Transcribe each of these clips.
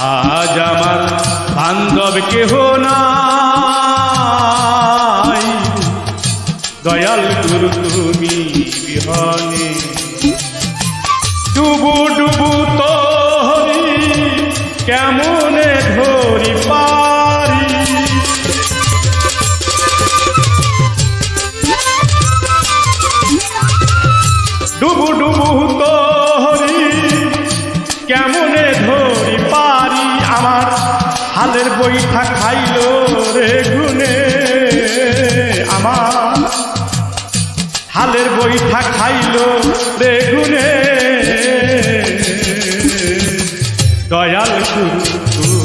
আজ আমার বান্ধব কেহ নাই। দয়াল গুরু, তুমি বিহনে। ডুবু ডুবু তো কেমনে ধরি পারি বইটা খাইল রে গুনে। আমার হালের বইটা খাইল রে গুনে। দয়াল গুরু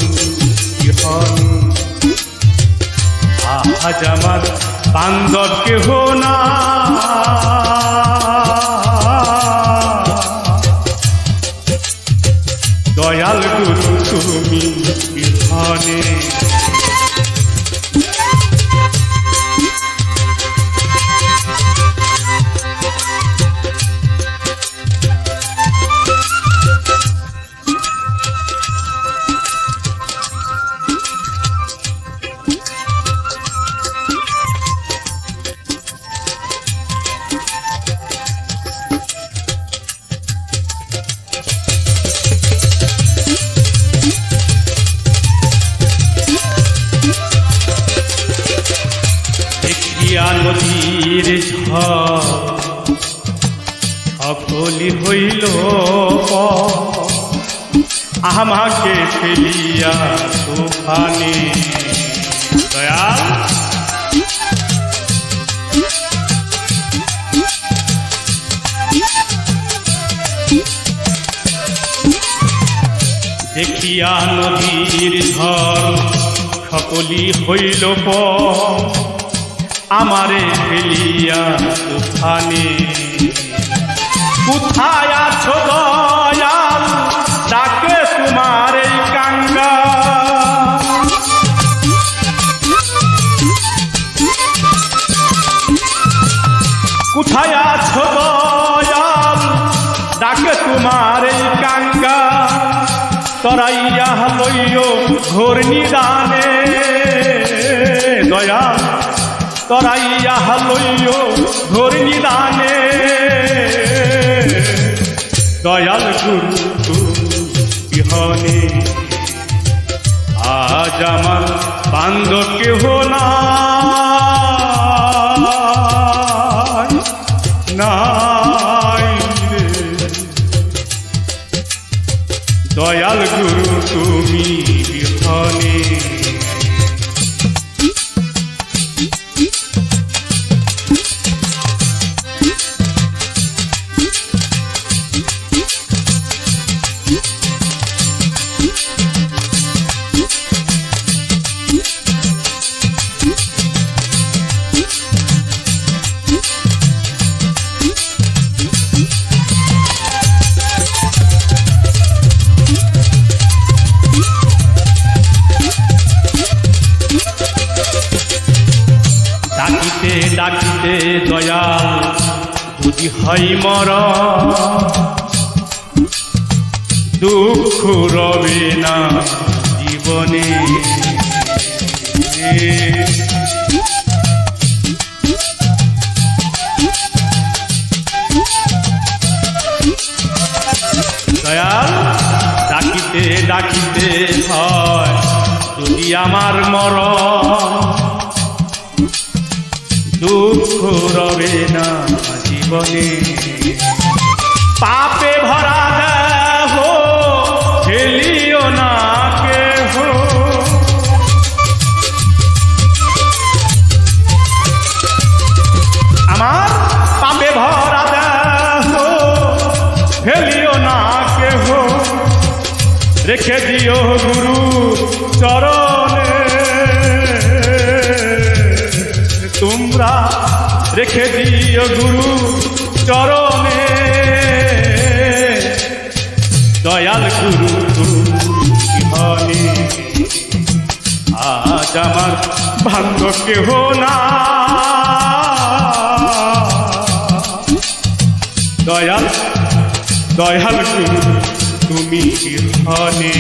আজ আমার বান্ধব কেহ না। দয়াল গুরু তুমি বিধানে সকলি হইল আমাকে ফেলিয়া তুফানে। দয়াল। দেখিয়া নদীর ঝড় সকলি হইল পর। আমারে ফেলিয়া তুফানে কোথায় আছো দয়াল, ডাকে তোমার এই কাঙ্গা। কোথায় আছো দয়াল, ডাকে তোমার এই কাঙ্গা। তরাইয়া ঘোর নিদানে। দয়াল তরাইয়া লইও ঘোর নিদানে। দয়াল গুরু বিহনে আজ আমার বান্ধব কেহ রে। দয়াল গুরু, তুমি বিহনে ডাকিতে দয়াল যদি হয় মর। দুঃখ রবে না জীবনে। দয়াল, ডাকিতে ডাকিতে হয়, যদি আমার মরণ দুঃখ রবে না জীবনে। পাপে ভরা দেহ ঠেলিও না কেহ। আমার পাপে ভরা দেহ ফেলিও না কেহ। রেখে দিও গুরু চরণে রেখে দিও গুরু চরণে। দয়াল গুরু হনি আজ আমার ভাঙ্গ কেহ না। দয়াল দয়াল গুরু, তুমি হনে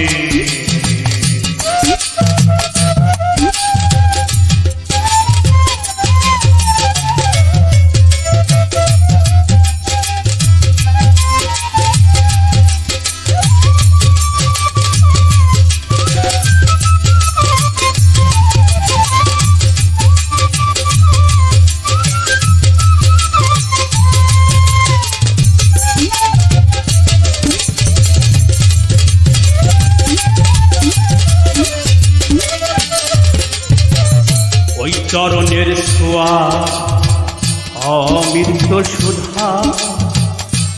সুধা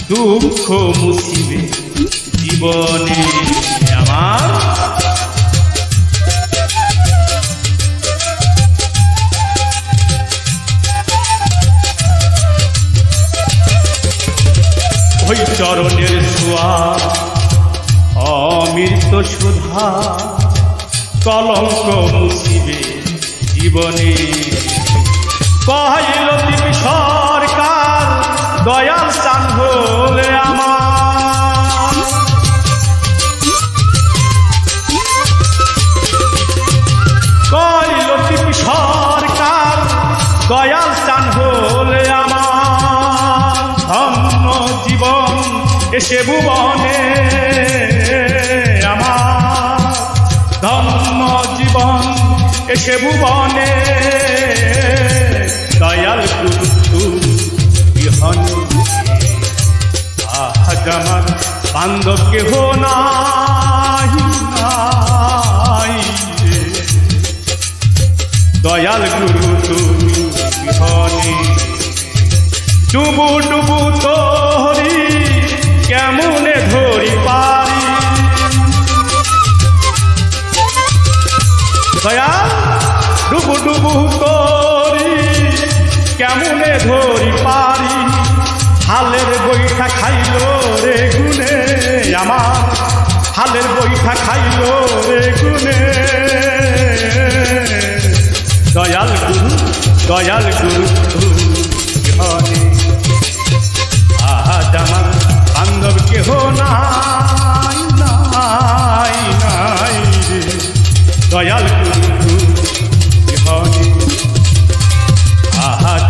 দুঃখ মুছিবে জীবনে আমার। ওই চরণের ছোঁয়া অমৃত সুধা, কলঙ্ক মুছিবে জীবনে। কহিল সরকার দয়াল চান হলে আমার। কহিল তুমি সরকার, দয়াল চান হলে আমার। ধন্য জীবন এসে ভুবনে আমার। ধন্য জীবন এসে ভুবনে দয়াল ডুবু ডুবু তোরি কেমনে ধরি পারি? দয়া, ডুবু ডুবু তোরি কেমনে ধরি পারি? হালের বইটা খাইল রে গুনে আমার, হালের বইটা খাইল রে গুনে দয়াল গুরু দয়াল গুরু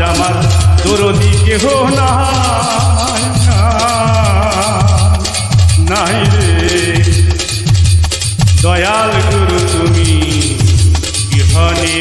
আমার দরদি কেহ না নাই রে। দয়াল গুরু তুমি বিহনে